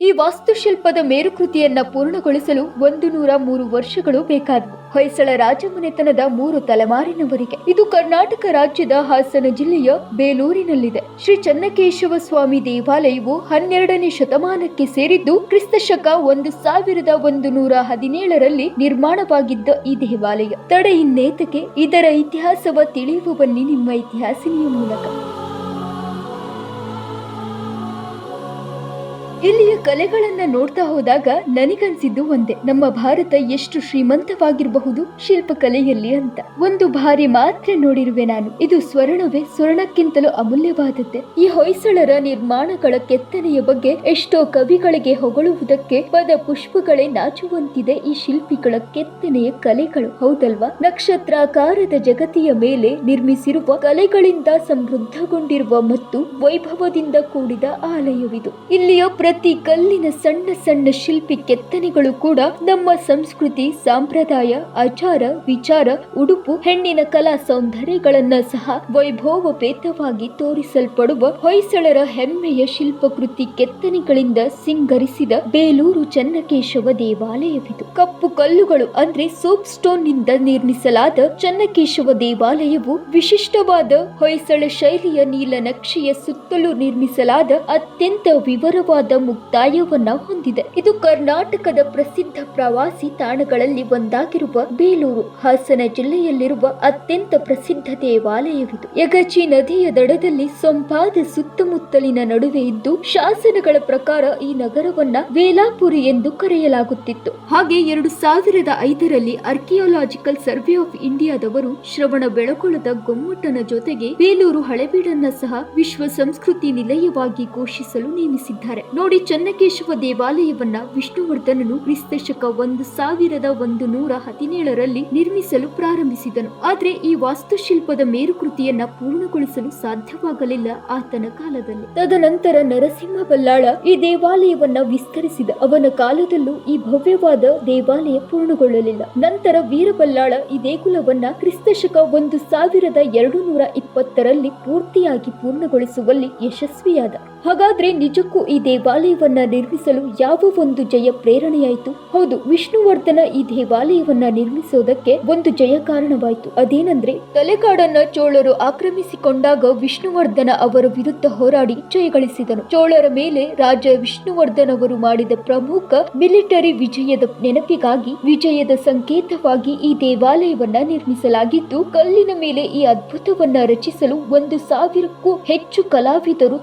ಈ ವಾಸ್ತುಶಿಲ್ಪದ ಮೇರುಕೃತಿಯನ್ನ ಪೂರ್ಣಗೊಳಿಸಲು ಒಂದು ನೂರ ಮೂರು ವರ್ಷಗಳು ಬೇಕಾದವು. ಹೊಯ್ಸಳ ರಾಜಮನೆತನದ ಮೂರು ತಲೆಮಾರಿನವರಿಗೆ. ಇದು ಕರ್ನಾಟಕ ರಾಜ್ಯದ ಹಾಸನ ಜಿಲ್ಲೆಯ ಬೇಲೂರಿನಲ್ಲಿದೆ. ಶ್ರೀ ಚನ್ನಕೇಶವ ಸ್ವಾಮಿ ದೇವಾಲಯವು ಹನ್ನೆರಡನೇ ಶತಮಾನಕ್ಕೆ ಸೇರಿದ್ದು ಕ್ರಿಸ್ತ ಶಕ ಒಂದು ಸಾವಿರದ ಒಂದು ನೂರ ಹದಿನೇಳರಲ್ಲಿ ನಿರ್ಮಾಣವಾಗಿದ್ದ ಈ ದೇವಾಲಯ. ತಡೆಯಿನ್ನೇತಕ್ಕೆ ಇದರ ಇತಿಹಾಸವ ತಿಳಿಯುವ ಬನ್ನಿ ನಿಮ್ಮ ಇತಿಹಾಸಿನಿಯ ಮೂಲಕ. ಇಲ್ಲಿಯ ಕಲೆಗಳನ್ನ ನೋಡ್ತಾ ಹೋದಾಗ ನನಗನ್ಸಿದ್ದು ಒಂದೇ, ನಮ್ಮ ಭಾರತ ಎಷ್ಟು ಶ್ರೀಮಂತವಾಗಿರಬಹುದು ಶಿಲ್ಪಕಲೆಯಲ್ಲಿ ಅಂತ. ಒಂದು ಬಾರಿ ಮಾತ್ರ ನೋಡಿರುವೆ ನಾನು. ಇದು ಸ್ವರ್ಣವೇ, ಸ್ವರ್ಣಕ್ಕಿಂತಲೂ ಅಮೂಲ್ಯವಾದದ್ದೇ. ಈ ಹೊಯ್ಸಳರ ನಿರ್ಮಾಣಗಳ ಕೆತ್ತನೆಯ ಬಗ್ಗೆ ಎಷ್ಟೋ ಕವಿಗಳಿಗೆ ಹೊಗಳುವುದಕ್ಕೆ ಪದ ಪುಷ್ಪಗಳೇ ನಾಚುವಂತಿದೆ ಈ ಶಿಲ್ಪಿಗಳ ಕೆತ್ತನೆಯ ಕಲೆಗಳು. ಹೌದಲ್ವಾ? ನಕ್ಷತ್ರಾಕಾರದ ಜಗತಿಯ ಮೇಲೆ ನಿರ್ಮಿಸಿರುವ ಕಲೆಗಳಿಂದ ಸಮೃದ್ಧಗೊಂಡಿರುವ ಮತ್ತು ವೈಭವದಿಂದ ಕೂಡಿದ ಆಲಯವಿದು. ಇಲ್ಲಿಯ ಪ್ರತಿ ಕಲ್ಲಿನ ಸಣ್ಣ ಸಣ್ಣ ಶಿಲ್ಪಿ ಕೆತ್ತನೆಗಳು ಕೂಡ ನಮ್ಮ ಸಂಸ್ಕೃತಿ, ಸಂಪ್ರದಾಯ, ಆಚಾರ, ವಿಚಾರ, ಉಡುಪು, ಹೆಣ್ಣಿನ ಕಲಾ ಸೌಂದರ್ಯಗಳನ್ನ ಸಹ ವೈಭವಪೇತವಾಗಿ ತೋರಿಸಲ್ಪಡುವ ಹೊಯ್ಸಳರ ಹೆಮ್ಮೆಯ ಶಿಲ್ಪಕೃತಿ ಕೆತ್ತನೆಗಳಿಂದ ಸಿಂಗರಿಸಿದ ಬೇಲೂರು ಚನ್ನಕೇಶವ ದೇವಾಲಯವಿದು. ಕಪ್ಪು ಕಲ್ಲುಗಳು ಅಂದ್ರೆ ಸೋಪ್ ಸ್ಟೋನ್ನಿಂದ ನಿರ್ಮಿಸಲಾದ ಚನ್ನಕೇಶವ ದೇವಾಲಯವು ವಿಶಿಷ್ಟವಾದ ಹೊಯ್ಸಳ ಶೈಲಿಯ ನೀಲನಕ್ಷೆಯ ಸುತ್ತಲೂ ನಿರ್ಮಿಸಲಾದ ಅತ್ಯಂತ ವಿವರವಾದ ಮುಕ್ತಾಯವನ್ನ ಹೊಂದಿದೆ. ಇದು ಕರ್ನಾಟಕದ ಪ್ರಸಿದ್ಧ ಪ್ರವಾಸಿ ತಾಣಗಳಲ್ಲಿ ಒಂದಾಗಿರುವ ಬೇಲೂರು. ಹಾಸನ ಜಿಲ್ಲೆಯಲ್ಲಿರುವ ಅತ್ಯಂತ ಪ್ರಸಿದ್ಧ ದೇವಾಲಯವಿದು. ಯಗಚಿ ನದಿಯ ದಡದಲ್ಲಿ ಸೊಂಪಾದ ಸುತ್ತಮುತ್ತಲಿನ ನಡುವೆ ಇದ್ದು, ಶಾಸನಗಳ ಪ್ರಕಾರ ಈ ನಗರವನ್ನ ವೇಲಾಪುರಿ ಎಂದು ಕರೆಯಲಾಗುತ್ತಿತ್ತು. ಹಾಗೆ ಎರಡು ಸಾವಿರದ ಐದರಲ್ಲಿ ಆರ್ಕಿಯೋಲಾಜಿಕಲ್ ಸರ್ವೆ ಆಫ್ ಇಂಡಿಯಾದವರು ಶ್ರವಣ ಬೆಳಕೊಳದ ಗೊಮ್ಮಟನ ಜೊತೆಗೆ ಬೇಲೂರು ಹಳೆಬೀಡನ್ನ ಸಹ ವಿಶ್ವ ಸಂಸ್ಕೃತಿ ನಿಲಯವಾಗಿ ಘೋಷಿಸಲು ನೇಮಿಸಿದ್ದಾರೆ. ನೋಡಿ. ಚನ್ನಕೇಶವ ದೇವಾಲಯವನ್ನ ವಿಷ್ಣುವರ್ಧನನು ಕ್ರಿಸ್ತಶಕ ಒಂದು ಸಾವಿರದ ಒಂದು ನೂರ ಹದಿನೇಳರಲ್ಲಿ ನಿರ್ಮಿಸಲು ಪ್ರಾರಂಭಿಸಿದನು. ಆದ್ರೆ ಈ ವಾಸ್ತುಶಿಲ್ಪದ ಮೇರುಕೃತಿಯನ್ನ ಪೂರ್ಣಗೊಳಿಸಲು ಸಾಧ್ಯವಾಗಲಿಲ್ಲ ಆತನ ಕಾಲದಲ್ಲಿ. ತದನಂತರ ನರಸಿಂಹ ಬಲ್ಲಾಳ ಈ ದೇವಾಲಯವನ್ನ ವಿಸ್ತರಿಸಿದ. ಅವನ ಕಾಲದಲ್ಲೂ ಈ ಭವ್ಯವಾದ ದೇವಾಲಯ ಪೂರ್ಣಗೊಳ್ಳಲಿಲ್ಲ. ನಂತರ ವೀರಬಲ್ಲಾಳ ಈ ದೇಗುಲವನ್ನ ಕ್ರಿಸ್ತಶಕ ಒಂದು ಸಾವಿರದ ಎರಡು ನೂರ ಇಪ್ಪತ್ತರಲ್ಲಿ ಪೂರ್ತಿಯಾಗಿ ಪೂರ್ಣಗೊಳಿಸುವಲ್ಲಿ ಯಶಸ್ವಿಯಾದ. ಹಾಗಾದ್ರೆ ನಿಜಕ್ಕೂ ಈ ದೇವಾಲಯವನ್ನ ನಿರ್ಮಿಸಲು ಯಾವ ಒಂದು ಜಯ ಪ್ರೇರಣೆಯಾಯಿತು? ಹೌದು, ವಿಷ್ಣುವರ್ಧನ ಈ ದೇವಾಲಯವನ್ನ ನಿರ್ಮಿಸೋದಕ್ಕೆ ಒಂದು ಜಯ ಕಾರಣವಾಯಿತು. ಅದೇನಂದ್ರೆ, ತಲೆಕಾಡನ್ನ ಚೋಳರು ಆಕ್ರಮಿಸಿಕೊಂಡಾಗ ವಿಷ್ಣುವರ್ಧನ ಅವರ ವಿರುದ್ಧ ಹೋರಾಡಿ ಜಯಗಳಿಸಿದನು ಚೋಳರ ಮೇಲೆ ರಾಜ ವಿಷ್ಣುವರ್ಧನ್ ಅವರು ಮಾಡಿದ ಪ್ರಮುಖ ಮಿಲಿಟರಿ ವಿಜಯದ ನೆನಪಿಗಾಗಿ, ವಿಜಯದ ಸಂಕೇತವಾಗಿ ಈ ದೇವಾಲಯವನ್ನ ನಿರ್ಮಿಸಲಾಗಿದ್ದು, ಕಲ್ಲಿನ ಮೇಲೆ ಈ ಅದ್ಭುತವನ್ನ ರಚಿಸಲು ಒಂದು ಸಾವಿರಕ್ಕೂ ಹೆಚ್ಚು ಕಲಾವಿದರು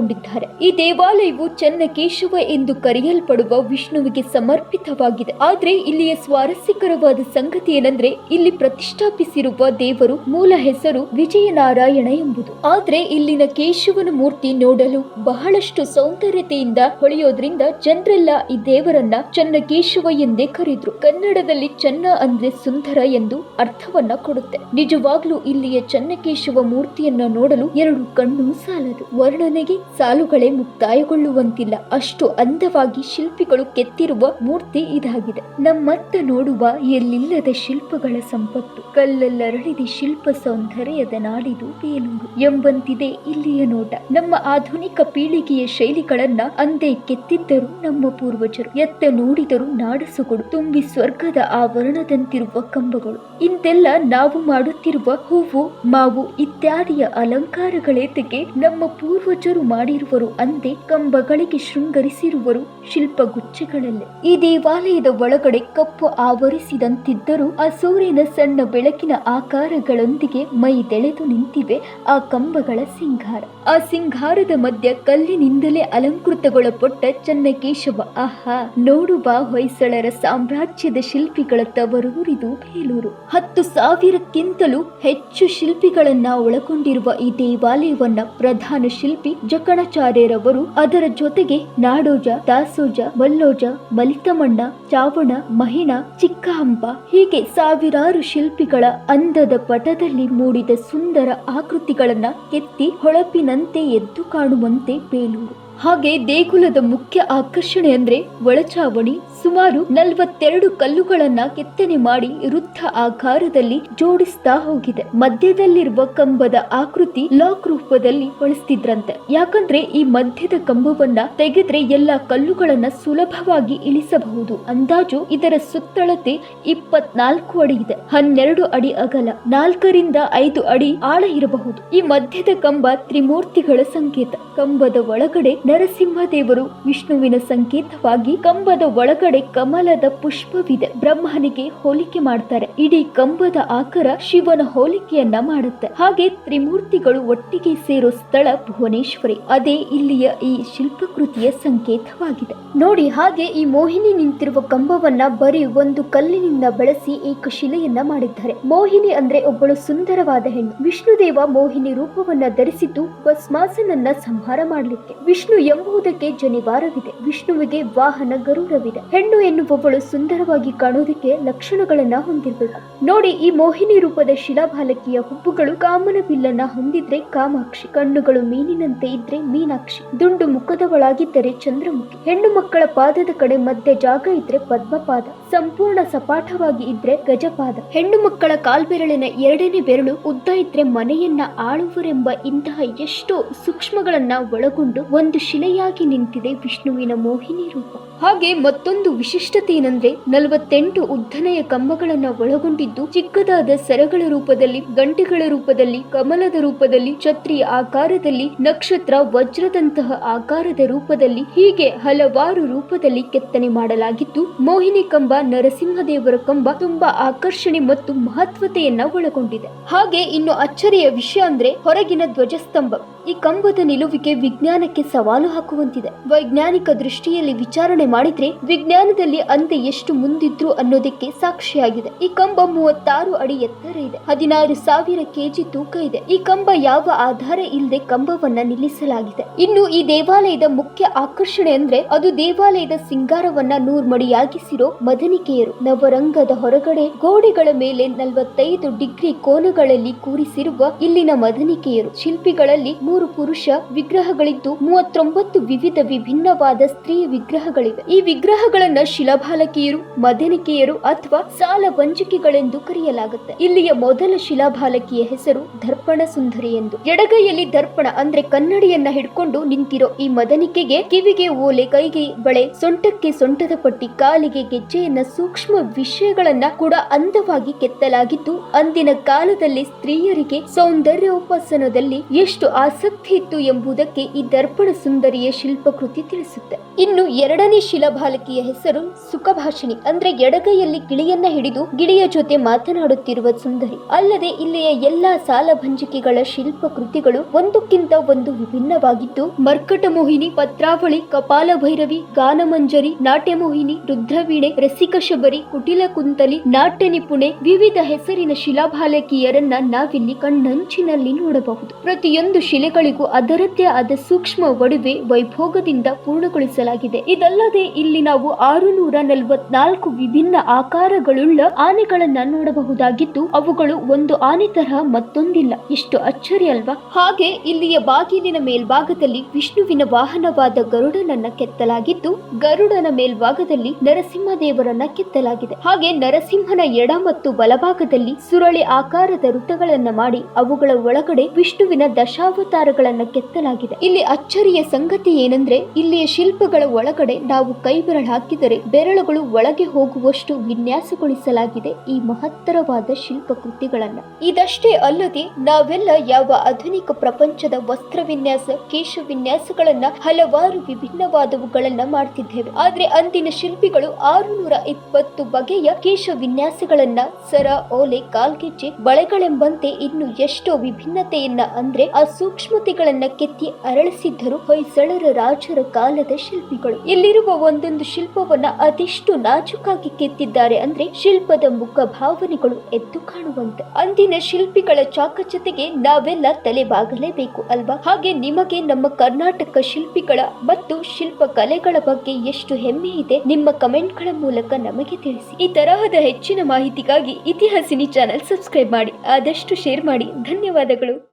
ತೊಡಗಿಸಿಕೊಂಡಿದ್ದಾರೆ ಈ ದೇವಾಲಯವು ಚನ್ನಕೇಶವ ಎಂದು ಕರೆಯಲ್ಪಡುವ ವಿಷ್ಣುವಿಗೆ ಸಮರ್ಪಿತವಾಗಿದೆ. ಆದರೆ ಇಲ್ಲಿಯ ಸ್ವಾರಸ್ಯಕರವಾದ ಸಂಗತಿ ಏನಂದ್ರೆ, ಇಲ್ಲಿ ಪ್ರತಿಷ್ಠಾಪಿಸಿರುವ ದೇವರು ಮೂಲ ಹೆಸರು ವಿಜಯನಾರಾಯಣ ಎಂಬುದು. ಆದ್ರೆ ಇಲ್ಲಿನ ಕೇಶವನ ಮೂರ್ತಿ ನೋಡಲು ಬಹಳಷ್ಟು ಸೌಂದರ್ಯತೆಯಿಂದ ಹೊಳೆಯೋದ್ರಿಂದ ಜನರೆಲ್ಲ ಈ ದೇವರನ್ನ ಚನ್ನಕೇಶವ ಎಂದೇ ಕರೆದ್ರು. ಕನ್ನಡದಲ್ಲಿ ಚನ್ನ ಅಂದ್ರೆ ಸುಂದರ ಎಂದು ಅರ್ಥವನ್ನ ಕೊಡುತ್ತೆ. ನಿಜವಾಗ್ಲೂ ಇಲ್ಲಿಯ ಚನ್ನಕೇಶವ ಮೂರ್ತಿಯನ್ನ ನೋಡಲು ಎರಡು ಕಣ್ಣು ಸಾಲದು. ವರ್ಣನೆಗೆ ಸಾಲುಗಳೇ ಮುಕ್ತಾಯಗೊಳ್ಳುವಂತಿಲ್ಲ. ಅಷ್ಟು ಅಂದವಾಗಿ ಶಿಲ್ಪಿಗಳು ಕೆತ್ತಿರುವ ಮೂರ್ತಿ ಇದಾಗಿದೆ. ನಮ್ಮತ್ತ ನೋಡುವ ಎಲ್ಲಿಲ್ಲದ ಶಿಲ್ಪಗಳ ಸಂಪತ್ತು. ಕಲ್ಲಲ್ಲರಳಿದ ಶಿಲ್ಪ ಸೌಂದರ್ಯದ ನಾಡಿದು ಬೇಲೂರು ಎಂಬಂತಿದೆ ಇಲ್ಲಿಯ ನೋಟ. ನಮ್ಮ ಆಧುನಿಕ ಪೀಳಿಗೆಯ ಶೈಲಿಗಳನ್ನ ಅಂದೇ ಕೆತ್ತಿದ್ದರು ನಮ್ಮ ಪೂರ್ವಜರು, ಎತ್ತ ನೋಡಿದರು ನಾಡಸುಗಳು, ತುಂಬಿ ಸ್ವರ್ಗದ ಆವರಣದಂತಿರುವ ಕಂಬಗಳು. ಇಂದೆಲ್ಲ ನಾವು ಮಾಡುತ್ತಿರುವ ಹೂವು, ಮಾವು ಇತ್ಯಾದಿಯ ಅಲಂಕಾರಗಳೇತಕ್ಕೆ ನಮ್ಮ ಪೂರ್ವಜರು ಮಾಡಿರುವರು ಅಂದೇ ಕಂಬಗಳಿಗೆ ಶೃಂಗರಿಸಿರುವರು ಶಿಲ್ಪಗುಚ್ಛಗಳಲ್ಲಿ. ಈ ದೇವಾಲಯದ ಒಳಗಡೆ ಕಪ್ಪು ಆವರಿಸಿದಂತಿದ್ದರೂ ಆ ಸೂರ್ಯನ ಸಣ್ಣ ಬೆಳಕಿನ ಆಕಾರಗಳೊಂದಿಗೆ ಮೈ ದೆಳೆದು ನಿಂತಿವೆ ಆ ಕಂಬಗಳ ಸಿಂಗಾರ. ಆ ಸಿಂಗಾರದ ಮಧ್ಯ ಕಲ್ಲಿನಿಂದಲೇ ಅಲಂಕೃತಗೊಳಪಟ್ಟ ಚನ್ನಕೇಶವ. ಆಹಾ ನೋಡು ಬಾ ಹೊಯ್ಸಳರ ಸಾಮ್ರಾಜ್ಯದ ಶಿಲ್ಪಿಗಳ ತವರೂರಿದು ಬೇಲೂರು. ಹತ್ತು ಸಾವಿರಕ್ಕಿಂತಲೂ ಹೆಚ್ಚು ಶಿಲ್ಪಿಗಳನ್ನ ಒಳಗೊಂಡಿರುವ ಈ ದೇವಾಲಯವನ್ನ ಪ್ರಧಾನ ಶಿಲ್ಪಿ ಜಕಣಾಚಾರ್ಯರವರು ಅದರ ಜೊತೆಗೆ ನಾಡೋಜ, ದಾಸೋಜ, ಮಲ್ಲೋಜ, ಮಲಿತಮಣ್ಣ, ಚಾವಣ ಮಹಿಣ ಚಿಕ್ಕಹಂಪ ಹೀಗೆ ಸಾವಿರಾರು ಶಿಲ್ಪಿಗಳ ಅಂದದ ಪಟದಲ್ಲಿ ಮೂಡಿದ ಸುಂದರ ಆಕೃತಿಗಳನ್ನ ಕೆತ್ತಿ ಹೊಳಪಿನಂತೆ ಎದ್ದು ಕಾಣುವಂತೆ ಬೇಲೂರು. ಹಾಗೆ ದೇಗುಲದ ಮುಖ್ಯ ಆಕರ್ಷಣೆ ಅಂದ್ರೆ ಒಳಚಾವಣಿ ಸುಮಾರು ನಲವತ್ತೆರಡು ಕಲ್ಲುಗಳನ್ನ ಕೆತ್ತನೆ ಮಾಡಿ ವೃದ್ಧ ಆಕಾರದಲ್ಲಿ ಜೋಡಿಸ್ತಾ ಹೋಗಿದೆ. ಮಧ್ಯದಲ್ಲಿರುವ ಕಂಬದ ಆಕೃತಿ ಲಾಕ್ ರೂಪದಲ್ಲಿ ಬಳಸ್ತಿದ್ರಂತೆ. ಯಾಕಂದ್ರೆ ಈ ಮಧ್ಯದ ಕಂಬವನ್ನ ತೆಗೆದ್ರೆ ಎಲ್ಲಾ ಕಲ್ಲುಗಳನ್ನ ಸುಲಭವಾಗಿ ಇಳಿಸಬಹುದು. ಅಂದಾಜು ಇದರ ಸುತ್ತಳತೆ ಇಪ್ಪತ್ನಾಲ್ಕು ಅಡಿ ಇದೆ. ಹನ್ನೆರಡು ಅಡಿ ಅಗಲ, ನಾಲ್ಕರಿಂದ ಐದು ಅಡಿ ಆಳ ಇರಬಹುದು. ಈ ಮಧ್ಯದ ಕಂಬ ತ್ರಿಮೂರ್ತಿಗಳ ಸಂಕೇತ. ಕಂಬದ ಒಳಗಡೆ ನರಸಿಂಹದೇವರು ವಿಷ್ಣುವಿನ ಸಂಕೇತವಾಗಿ ಕಂಬದ ಒಳಗಡೆ ಕಮಲದ ಪುಷ್ಪವಿದೆ. ಬ್ರಹ್ಮನಿಗೆ ಹೋಲಿಕೆ ಮಾಡ್ತಾರೆ. ಇಡೀ ಕಂಬದ ಆಕಾರ ಶಿವನ ಹೋಲಿಕೆಯನ್ನ ಮಾಡುತ್ತೆ. ಹಾಗೆ ತ್ರಿಮೂರ್ತಿಗಳು ಒಟ್ಟಿಗೆ ಸೇರೋ ಸ್ಥಳ ಭುವನೇಶ್ವರಿ. ಅದೇ ಇಲ್ಲಿಯ ಈ ಶಿಲ್ಪಕೃತಿಯ ಸಂಕೇತವಾಗಿದೆ. ನೋಡಿ, ಹಾಗೆ ಈ ಮೋಹಿನಿ ನಿಂತಿರುವ ಕಂಬವನ್ನ ಬರೀ ಒಂದು ಕಲ್ಲಿನಿಂದ ಬಳಸಿ ಏಕ ಶಿಲೆಯನ್ನ ಮಾಡಿದ್ದಾರೆ. ಮೋಹಿನಿ ಅಂದ್ರೆ ಒಬ್ಬಳು ಸುಂದರವಾದ ಹೆಣ್ಣು. ವಿಷ್ಣುದೇವ ಮೋಹಿನಿ ರೂಪವನ್ನ ಧರಿಸಿದ್ದು ಭಸ್ಮಾಸನನ್ನ ಸಂಹಾರ ಮಾಡಲಿಕ್ಕೆ. ವಿಷ್ಣು ಎಂಬುದಕ್ಕೆ ಜನಿವಾರವಿದೆ. ವಿಷ್ಣುವಿಗೆ ವಾಹನ ಗರುಡವಿದೆ ಹೆಣ್ಣು ಎನ್ನುವವಳು ಸುಂದರವಾಗಿ ಕಾಣುವುದಕ್ಕೆ ಲಕ್ಷಣಗಳನ್ನ ಹೊಂದಿರಬೇಕು. ನೋಡಿ, ಈ ಮೋಹಿನಿ ರೂಪದ ಶಿಲಾಬಾಲಕಿಯ ಹುಬ್ಬುಗಳು ಕಾಮನ ಬಿಲ್ಲನ್ನ ಹೊಂದಿದ್ರೆ ಕಾಮಾಕ್ಷಿ. ಕಣ್ಣುಗಳು ಮೀನಿನಂತೆ ಇದ್ರೆ ಮೀನಾಕ್ಷಿ. ದುಂಡು ಮುಖದವಳಾಗಿದ್ದರೆ ಚಂದ್ರಮುಖಿ. ಹೆಣ್ಣು ಮಕ್ಕಳ ಪಾದದ ಕಡೆ ಮಧ್ಯೆ ಜಾಗ ಇದ್ರೆ ಪದ್ಮಪಾದ. ಸಂಪೂರ್ಣ ಸಪಾಠವಾಗಿ ಇದ್ರೆ ಗಜಪಾದ. ಹೆಣ್ಣು ಮಕ್ಕಳ ಕಾಲ್ಬೆರಳಿನ ಎರಡನೇ ಬೆರಳು ಉದ್ದ ಇದ್ರೆ ಮನೆಯನ್ನ ಆಳುವರೆಂಬ ಇಂತಹ ಎಷ್ಟೋ ಸೂಕ್ಷ್ಮಗಳನ್ನ ಒಳಗೊಂಡು ಒಂದು ಶಿಲೆಯಾಗಿ ನಿಂತಿದೆ ವಿಷ್ಣುವಿನ ಮೋಹಿನಿ ರೂಪ. ಹಾಗೆ ಮತ್ತೊಂದು ವಿಶಿಷ್ಟತೆ ಏನಂದ್ರೆ ನಲವತ್ತೆಂಟು ಉದ್ದನೆಯ ಕಂಬಗಳನ್ನ ಒಳಗೊಂಡಿದ್ದು ಚಿಕ್ಕದಾದ ಸರಗಳ ರೂಪದಲ್ಲಿ, ಗಂಟೆಗಳ ರೂಪದಲ್ಲಿ, ಕಮಲದ ರೂಪದಲ್ಲಿ, ಛತ್ರಿಯ ಆಕಾರದಲ್ಲಿ, ನಕ್ಷತ್ರ ವಜ್ರದಂತಹ ಆಕಾರದ ರೂಪದಲ್ಲಿ ಹೀಗೆ ಹಲವಾರು ರೂಪದಲ್ಲಿ ಕೆತ್ತನೆ ಮಾಡಲಾಗಿದ್ದು, ಮೋಹಿನಿ ಕಂಬ, ನರಸಿಂಹದೇವರ ಕಂಬ ತುಂಬಾ ಆಕರ್ಷಣೆ ಮತ್ತು ಮಹತ್ವತೆಯನ್ನ ಒಳಗೊಂಡಿದೆ. ಹಾಗೆ ಇನ್ನು ಅಚ್ಚರಿಯ ವಿಷಯ ಅಂದ್ರೆ ಹೊರಗಿನ ಧ್ವಜಸ್ತಂಭ. ಈ ಕಂಬದ ನಿಲುವಿಗೆ ವಿಜ್ಞಾನಕ್ಕೆ ಸವಾಲು ಹಾಕುವಂತಿದೆ. ವೈಜ್ಞಾನಿಕ ದೃಷ್ಟಿಯಲ್ಲಿ ವಿಚಾರಣೆ ಮಾಡಿದ್ರೆ ವಿಜ್ಞಾನದಲ್ಲಿ ಅಂದೆ ಎಷ್ಟು ಮುಂದಿದ್ರು ಅನ್ನೋದಕ್ಕೆ ಸಾಕ್ಷಿಯಾಗಿದೆ. ಈ ಕಂಬ ಮೂವತ್ತಾರು ಅಡಿ ಎತ್ತರ ಇದೆ ಹದಿನಾರು ಸಾವಿರ ಕೆಜಿ ತೂಕ ಇದೆ. ಈ ಕಂಬ ಯಾವ ಆಧಾರ ಇಲ್ಲದೆ ಕಂಬವನ್ನ ನಿಲ್ಲಿಸಲಾಗಿದೆ. ಇನ್ನು ಈ ದೇವಾಲಯದ ಮುಖ್ಯ ಆಕರ್ಷಣೆ ಅಂದ್ರೆ ಅದು ದೇವಾಲಯದ ಸಿಂಗಾರವನ್ನ ನೂರ್ಮಡಿಯಾಗಿಸಿರೋ ಮದನಿಕೆಯರು. ನವರಂಗದ ಹೊರಗಡೆ ಗೋಡೆಗಳ ಮೇಲೆ ನಲವತ್ತೈದು ಡಿಗ್ರಿ ಕೋನಗಳಲ್ಲಿ ಕೂರಿಸಿರುವ ಇಲ್ಲಿನ ಮದನಿಕೆಯರು. ಶಿಲ್ಪಿಗಳಲ್ಲಿ ಮೂರು ಪುರುಷ ವಿಗ್ರಹಗಳಿದ್ದು ಮೂವತ್ತೊಂಬತ್ತು ವಿವಿಧ ವಿಭಿನ್ನವಾದ ಸ್ತ್ರೀ ವಿಗ್ರಹಗಳಿವೆ. ಈ ವಿಗ್ರಹಗಳನ್ನ ಶಿಲಾಬಾಲಕಿಯರು, ಮದನಿಕೆಯರು ಅಥವಾ ಸಾಲ ವಂಚಿಕೆಗಳೆಂದು ಕರೆಯಲಾಗುತ್ತೆ. ಇಲ್ಲಿಯ ಮೊದಲ ಶಿಲಾಬಾಲಕಿಯ ಹೆಸರು ದರ್ಪಣ ಸುಂದರಿ ಎಂದು. ಎಡಗೈಯಲ್ಲಿ ದರ್ಪಣ ಅಂದ್ರೆ ಕನ್ನಡಿಯನ್ನ ಹಿಡ್ಕೊಂಡು ನಿಂತಿರೋ ಈ ಮದನಿಕೆಗೆ ಕಿವಿಗೆ ಓಲೆ, ಕೈಗೆ ಬಳೆ, ಸೊಂಟಕ್ಕೆ ಸೊಂಟದ ಪಟ್ಟಿ, ಕಾಲಿಗೆ ಗೆಜ್ಜೆಯನ್ನ ಸೂಕ್ಷ್ಮ ವಿಷಯಗಳನ್ನ ಕೂಡ ಅಂದವಾಗಿ ಕೆತ್ತಲಾಗಿದ್ದು, ಅಂದಿನ ಕಾಲದಲ್ಲಿ ಸ್ತ್ರೀಯರಿಗೆ ಸೌಂದರ್ಯೋಪಾಸನದಲ್ಲಿ ಎಷ್ಟು ಆಸಕ್ತಿ ಇತ್ತು ಎಂಬುದಕ್ಕೆ ಈ ದರ್ಪಣ ಸುಂದರಿಯ ಶಿಲ್ಪಕೃತಿ ತಿಳಿಸುತ್ತೆ. ಇನ್ನು ಎರಡನೇ ಶಿಲಾಬಾಲಕಿಯ ಹೆಸರು ಸುಖಭಾಷಿಣಿ, ಅಂದ್ರೆ ಎಡಗೈಯಲ್ಲಿ ಗಿಳಿಯನ್ನ ಹಿಡಿದು ಗಿಳಿಯ ಜೊತೆ ಮಾತನಾಡುತ್ತಿರುವ ಸುಂದರಿ. ಅಲ್ಲದೆ ಇಲ್ಲಿಯ ಎಲ್ಲಾ ಸಾಲಭಂಜಿಕೆಗಳ ಶಿಲ್ಪಕೃತಿಗಳು ಒಂದಕ್ಕಿಂತ ಒಂದು ವಿಭಿನ್ನವಾಗಿದ್ದು, ಮರ್ಕಟ ಮೋಹಿನಿ, ಪತ್ರಾವಳಿ ಕಪಾಲ ಭೈರವಿ ಗಾನಮಂಜರಿ ನಾಟ್ಯಮೋಹಿನಿ ರುದ್ರವೀಣೆ, ರಸಿಕ ಶಬರಿ, ಕುಟಿಲ ಕುಂತಲಿ, ನಾಟ್ಯ ನಿಪುಣೆ ವಿವಿಧ ಹೆಸರಿನ ಶಿಲಾಬಾಲಕಿಯರನ್ನ ನಾವಿಲ್ಲಿ ಕಣ್ಣಂಚಿನಲ್ಲಿ ನೋಡಬಹುದು. ಪ್ರತಿಯೊಂದು ಶಿಲೆಗಳಿಗೂ ಅದರದ್ದೇ ಆದ ಸೂಕ್ಷ್ಮ ಒಡವೆ ವೈಭೋಗದಿಂದ ಪೂರ್ಣಗೊಳಿಸಲಾಗಿದೆ. ಇದಲ್ಲದೆ ಇಲ್ಲಿ ನಾವು ಆರು ನೂರ ನಲವತ್ನಾಲ್ಕು ವಿಭಿನ್ನ ಆಕಾರಗಳುಳ್ಳ ಆನೆಗಳನ್ನ ನೋಡಬಹುದಾಗಿದ್ದು, ಅವುಗಳು ಒಂದು ಆನೆ ತರಹ ಮತ್ತೊಂದಿಲ್ಲ. ಇಷ್ಟು ಅಚ್ಚರಿ ಅಲ್ವಾ? ಹಾಗೆ ಇಲ್ಲಿಯ ಬಾಗಿಲಿನ ಮೇಲ್ಭಾಗದಲ್ಲಿ ವಿಷ್ಣುವಿನ ವಾಹನವಾದ ಗರುಡನನ್ನ ಕೆತ್ತಲಾಗಿದ್ದು, ಗರುಡನ ಮೇಲ್ಭಾಗದಲ್ಲಿ ನರಸಿಂಹ ದೇವರನ್ನ ಕೆತ್ತಲಾಗಿದೆ. ಹಾಗೆ ನರಸಿಂಹನ ಎಡ ಮತ್ತು ಬಲಭಾಗದಲ್ಲಿ ಸುರಳಿ ಆಕಾರದ ವೃತ್ತಗಳನ್ನ ಮಾಡಿ, ಅವುಗಳ ಒಳಗಡೆ ವಿಷ್ಣುವಿನ ದಶಾವತಾರಗಳನ್ನ ಕೆತ್ತಲಾಗಿದೆ. ಇಲ್ಲಿ ಅಚ್ಚರಿಯ ಸಂಗತಿ ಏನಂದ್ರೆ, ಇಲ್ಲಿಯ ಶಿಲ್ಪಗಳ ಒಳಗಡೆ ನಾವು ಕೈ ಬೆರಳು ಹಾಕಿದರೆ ಬೆರಳುಗಳು ಒಳಗೆ ಹೋಗುವಷ್ಟು ವಿನ್ಯಾಸಗೊಳಿಸಲಾಗಿದೆ ಈ ಮಹತ್ತರವಾದ ಶಿಲ್ಪಕೃತಿಗಳನ್ನು. ಇದಷ್ಟೇ ಅಲ್ಲದೆ, ನಾವೆಲ್ಲ ಯಾವ ಆಧುನಿಕ ಪ್ರಪಂಚದ ವಸ್ತ್ರ ವಿನ್ಯಾಸ ಕೇಶ ವಿನ್ಯಾಸಗಳನ್ನ ಹಲವಾರು ವಿಭಿನ್ನವಾದವುಗಳನ್ನ ಮಾಡ್ತಿದ್ದೇವೆ. ಆದ್ರೆ ಅಂದಿನ ಶಿಲ್ಪಿಗಳು ಆರುನೂರ ಇಪ್ಪತ್ತು ಬಗೆಯ ಕೇಶ ವಿನ್ಯಾಸಗಳನ್ನ ಸರ, ಓಲೆ, ಕಾಲ್ಗೆಜ್ಜೆ, ಬಳೆಗಳೆಂಬಂತೆ ಇನ್ನು ಎಷ್ಟೋ ವಿಭಿನ್ನತೆಯನ್ನ ಅಂದ್ರೆ ಆ ಸೂಕ್ಷ್ಮತೆಗಳನ್ನ ಕೆತ್ತಿ ಅರಳಿಸಿದ್ದರು ಹೊಯ್ಸಳರ ರಾಜರ ಕಾಲದ ಶಿಲ್ಪಿಗಳು. ಇಲ್ಲಿರುವ ಒಂದೊಂದು ಶಿಲ್ಪವನ್ನ ಅದೆಷ್ಟು ನಾಜುಕಾಗಿ ಕೆತ್ತಿದ್ದಾರೆ ಅಂದ್ರೆ ಶಿಲ್ಪದ ಮುಖ ಭಾವನೆಗಳು ಎದ್ದು ಕಾಣುವಂತೆ. ಅಂದಿನ ಶಿಲ್ಪಿಗಳ ಚಾಕಚತೆಗೆ ನಾವೆಲ್ಲ ತಲೆ ಬಾಗಲೇಬೇಕು ಅಲ್ವಾ? ಹಾಗೆ ನಿಮಗೆ ನಮ್ಮ ಕರ್ನಾಟಕ ಶಿಲ್ಪಿಗಳ ಮತ್ತು ಶಿಲ್ಪ ಕಲೆಗಳ ಬಗ್ಗೆ ಎಷ್ಟು ಹೆಮ್ಮೆ ಇದೆ ನಿಮ್ಮ ಕಮೆಂಟ್ಗಳ ಮೂಲಕ ನಮಗೆ ತಿಳಿಸಿ. ಈ ತರಹದ ಹೆಚ್ಚಿನ ಮಾಹಿತಿಗಾಗಿ ಇತಿಹಾಸಿನಿ ಚಾನೆಲ್ ಸಬ್ಸ್ಕ್ರೈಬ್ ಮಾಡಿ, ಆದಷ್ಟು ಶೇರ್ ಮಾಡಿ. ಧನ್ಯವಾದಗಳು.